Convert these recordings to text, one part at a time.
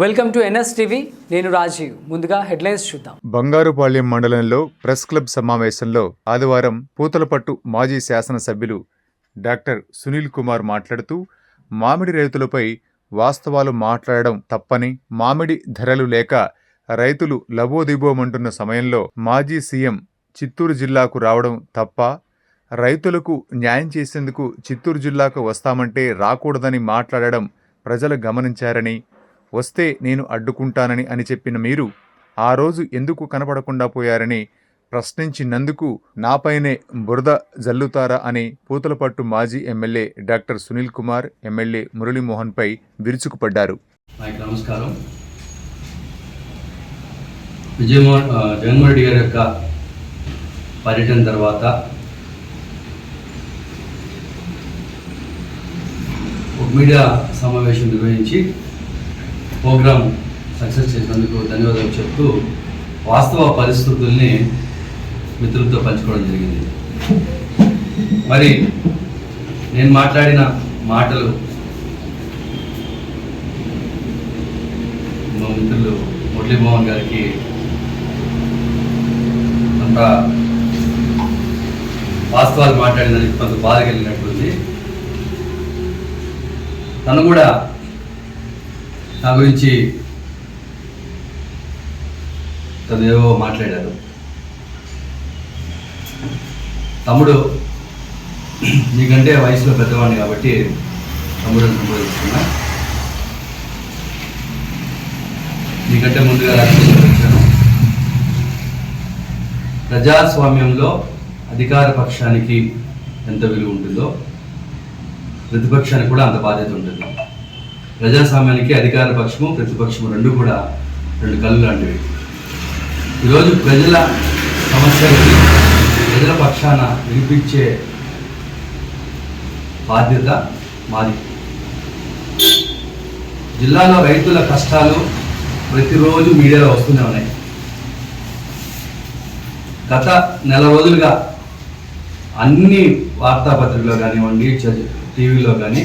Welcome to NS TV. నేను రాజీవ్. ముందుగా headlines చూద్దాం. బంగారుపాళ్యం మండలంలో ప్రెస్ క్లబ్ సమావేశంలో ఆదివారం పూతలపట్టు మాజీ శాసనసభ్యులు డాక్టర్ సునీల్ కుమార్ మాట్లాడుతూ మామిడి రైతులపై వాస్తవాలు మాట్లాడడం తప్పని మామిడి ధరలు లేక రైతులు లబోదిబోమంటున్న సమయంలో మాజీ సీఎం చిత్తూరు జిల్లాకు రావడం తప్ప రైతులకు న్యాయం చేసేందుకు చిత్తూరు జిల్లాకు వస్తామంటే రాకూడదని మాట్లాడడం ప్రజలు గమనించారని వస్తే నేను అడ్డుకుంటానని అని చెప్పిన మీరు ఆ రోజు ఎందుకు కనపడకుండా పోయారని ప్రశ్నించినందుకు నాపైనే బురద జల్లుతారా అని పూతలపట్టు మాజీ MLA doctor Sunil Kumar MLA మురళీమోహన్పై విరుచుకుపడ్డారు. నమస్కారం. విజయమోహన్ జగన్మోహన్ రెడ్డి గారి యొక్క పర్యటన తర్వాత మీడియా సమావేశం నిర్వహించి ప్రోగ్రాం సక్సెస్ చేసినందుకు ధన్యవాదాలు చెప్తూ వాస్తవ పరిస్థితుల్ని మిత్రులతో పంచుకోవడం జరిగింది. మరి నేను మాట్లాడిన మాటలు మా మిత్రులు మురళీమోహన్ గారికి అంత వాస్తవాలు మాట్లాడినందుకు కొంత బాధ కలిగినట్టుంది. తను కూడా నా గురించి తను ఏవో మాట్లాడారు తమ్ముడు నీకంటే వయసులో పెద్దవాడిని కాబట్టి తమ్ముడు సంబోధిస్తున్నా. నీకంటే ముందుగా రాజకీయాల్లో వచ్చాను ప్రజాస్వామ్యంలో అధికార పక్షానికి ఎంత విలువ ఉంటుందో ప్రతిపక్షానికి కూడా అంత బాధ్యత ఉంటుంది. ప్రజాస్వామ్యానికి అధికార పక్షము ప్రతిపక్షము రెండు కూడా రెండు కళ్ళు లాంటివి. ఈరోజు ప్రజల సమస్యలకి ప్రజల పక్షాన వినిపించే బాధ్యత మాది. జిల్లాలో రైతుల కష్టాలు ప్రతిరోజు మీడియాలో వస్తూనే ఉన్నాయి. గత నెల రోజులుగా అన్ని వార్తాపత్రికలో కానివ్వండి టీవీలో కానీ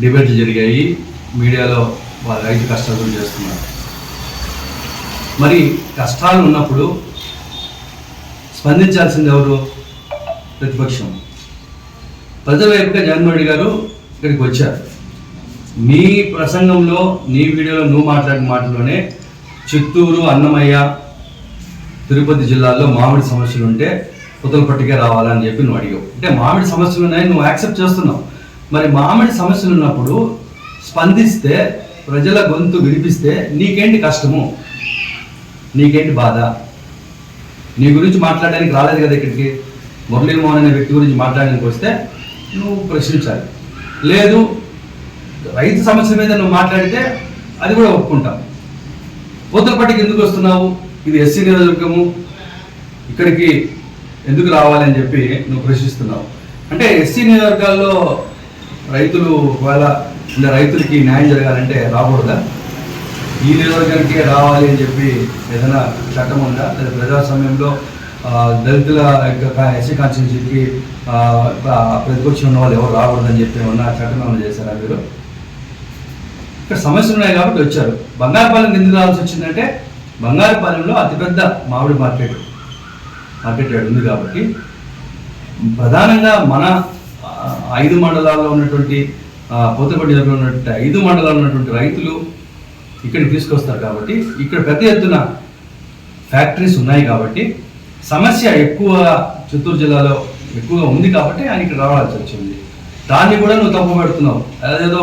డిబేట్లు జరిగాయి. మీడియాలో వాళ్ళ రైతు కష్టాలు చేస్తున్నారు. మరి కష్టాలు ఉన్నప్పుడు స్పందించాల్సింది ఎవరు? ప్రతిపక్షం. ప్రజలవైపుగా జగన్మోహన్ రెడ్డి గారు ఇక్కడికి వచ్చారు. నీ ప్రసంగంలో నీ వీడియోలో నువ్వు మాట్లాడిన మాటలోనే చిత్తూరు అన్నమయ్య తిరుపతి జిల్లాల్లో మామిడి సమస్యలు ఉంటే పుతలపట్టికే రావాలని చెప్పి నువ్వు అడిగావు. అంటే మామిడి సమస్యలు ఉన్నాయని నువ్వు యాక్సెప్ట్ చేస్తున్నావు. మరి మామిడి సమస్యలు ఉన్నప్పుడు స్పందిస్తే ప్రజల గొంతు వినిపిస్తే నీకేంటి కష్టము? నీకేంటి బాధ? నీ గురించి మాట్లాడడానికి రాలేదు కదా ఇక్కడికి? మురళీమోహన్ అనే వ్యక్తి గురించి మాట్లాడడానికి వస్తే నువ్వు ప్రశ్నించాలి. లేదు రైతు సమస్య మీద నువ్వు మాట్లాడితే అది కూడా ఒప్పుకుంటాం. పూతలపట్టికి ఎందుకు వస్తున్నావు? ఇది ఎస్సీ నియోజకవర్గము. ఇక్కడికి ఎందుకు రావాలని చెప్పి నువ్వు ప్రశ్నిస్తున్నావు. అంటే ఎస్సీ నియోజకవర్గాల్లో రైతులు ఒకవేళ ఇలా రైతులకి న్యాయం జరగాలంటే రాకూడదా? ఈ నియోజకవర్గానికే రావాలి అని చెప్పి ఏదైనా చట్టం ఉందా? లేదా ప్రజాస్వామ్యంలో సమయంలో దళితుల యొక్క ఎస్సీ కాన్స్టిట్యూన్సీకి ప్రతిపక్షం ఉన్న వాళ్ళు ఎవరు రాకూడదని చెప్పి ఏమన్నా చట్టం అమలు చేశారా మీరు? ఇక్కడ సమస్యలు ఉన్నాయి కాబట్టి వచ్చారు. బంగారుపాలెం ఎందుకు రావాల్సి వచ్చిందంటే బంగారుపాలెంలో అతిపెద్ద మామిడి మార్కెట్ మార్కెట్ ఉంది కాబట్టి ప్రధానంగా మన ఐదు మండలాల్లో ఉన్నటువంటి పోతపల్లి జిల్లాలో ఉన్నటువంటి ఐదు మండలాలు ఉన్నటువంటి రైతులు ఇక్కడికి తీసుకొస్తారు కాబట్టి ఇక్కడ పెద్ద ఎత్తున ఫ్యాక్టరీస్ ఉన్నాయి కాబట్టి సమస్య ఎక్కువ చిత్తూరు జిల్లాలో ఎక్కువగా ఉంది కాబట్టి ఆయన ఇక్కడ రావాల్సి వచ్చింది. దాన్ని కూడా నువ్వు తప్పు పెడుతున్నావు. అదేదో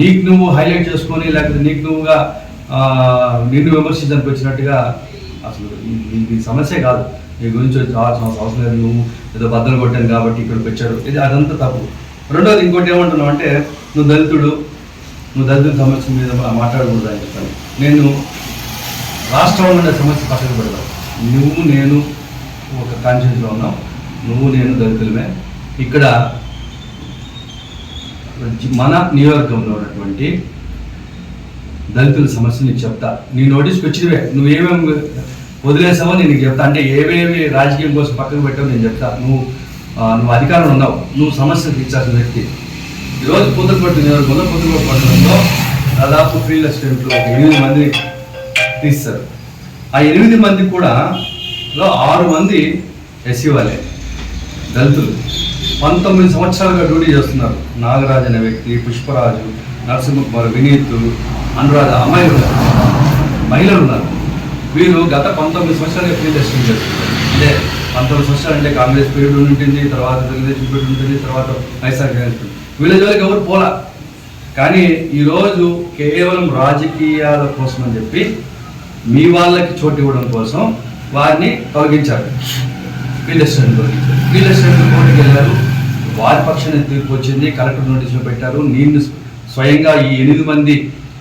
నీకు నువ్వు హైలైట్ చేసుకొని లేకపోతే నీకు నువ్వుగా నిన్ను విమర్శించడానికి వచ్చినట్టుగా అసలు ఇది సమస్య కాదు. నీ గురించి రావాల్సిన అవసరం లేదు. నువ్వు ఏదో బద్దలు కొట్టాను కాబట్టి ఇక్కడికి వచ్చారు ఇది అదంతా తప్పు. రెండోది ఇంకోటి ఏమంటున్నావు అంటే నువ్వు దళితుడు నువ్వు దళితుల సమస్య మీద మాట్లాడకూడదు అని చెప్పాను నేను రాష్ట్రంలో ఉండే సమస్య పక్కకు పెడతావు నువ్వు నేను ఒక కాన్షియస్లో ఉన్నావు నువ్వు నేను దళితులమే. ఇక్కడ మన నియోజకవర్గంలో ఉన్నటువంటి దళితుల సమస్యలు నీకు చెప్తా. నీ నోటీస్కి వచ్చినవే. నువ్వు ఏమేమి వదిలేసావో నేను నీకు చెప్తా. అంటే ఏవేవి రాజకీయం కోసం పక్కన పెట్టావో నేను చెప్తా. నువ్వు నువ్వు అధికారంలో ఉన్నావు. నువ్వు సమస్యలు తీర్చాల్సిన వ్యక్తి. ఈరోజు పూతలపట్టు నియోజకవర్గంలో పూతలపట్టు పట్టణంలో దాదాపు ఫీల్డ్ అసిస్టెంట్లు ఎనిమిది మంది తీస్తారు ఆ ఎనిమిది మంది కూడా లో ఆరు మంది ఎస్సీ వాళ్ళే దళితులు. పంతొమ్మిది సంవత్సరాలుగా డ్యూటీ చేస్తున్నారు. నాగరాజ్ అనే వ్యక్తి పుష్పరాజు నరసింహకుమార్ వినీత్ అనురాధ అమ్మాయిలు ఉన్నారు. మహిళలు ఉన్నారు. వీరు గత పంతొమ్మిది సంవత్సరాలుగా ఫీల్డ్ అసిస్టెంట్ చేస్తున్నారు. అంటే పంతొమ్మిది సంవత్సరాలు అంటే కాంగ్రెస్ పీరియడ్ ఉంటుంది తర్వాత తెలుగుదేశం పీరియడ్ ఉంటుంది తర్వాత వైఎస్ఆర్ కాంగ్రెస్ period. వీళ్ళ జోలికి ఎవరు పోలా? కానీ ఈరోజు కేవలం రాజకీయాల కోసం అని చెప్పి మీ వాళ్ళకి చోటు ఇవ్వడం కోసం వారిని తొలగించారు. ఫీల్డ్ అసిస్టెంట్ తొలగించారు కోర్టుకి వెళ్ళారు. వారి పక్షాన్ని తీర్పు వచ్చింది కలెక్టర్ నోటీసులు పెట్టారు. నేను స్వయంగా ఈ ఎనిమిది మంది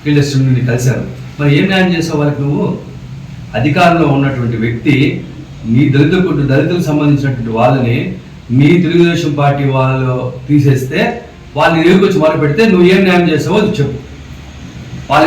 ఫీల్డ్ అసిస్టెంట్ని కలిశారు. మరి ఏం న్యాయం చేసావు వాళ్ళకి నువ్వు? అధికారంలో ఉన్నటువంటి వ్యక్తి నీ దళిత కుటుంబ దళితులకు సంబంధించినటువంటి వాళ్ళని నీ తెలుగుదేశం పార్టీ వాళ్ళు తీసేస్తే వాళ్ళని ఎదుర్కొచ్చి మొదలు పెడితే నువ్వు ఏం న్యాయం చేసావో అది చెప్పు.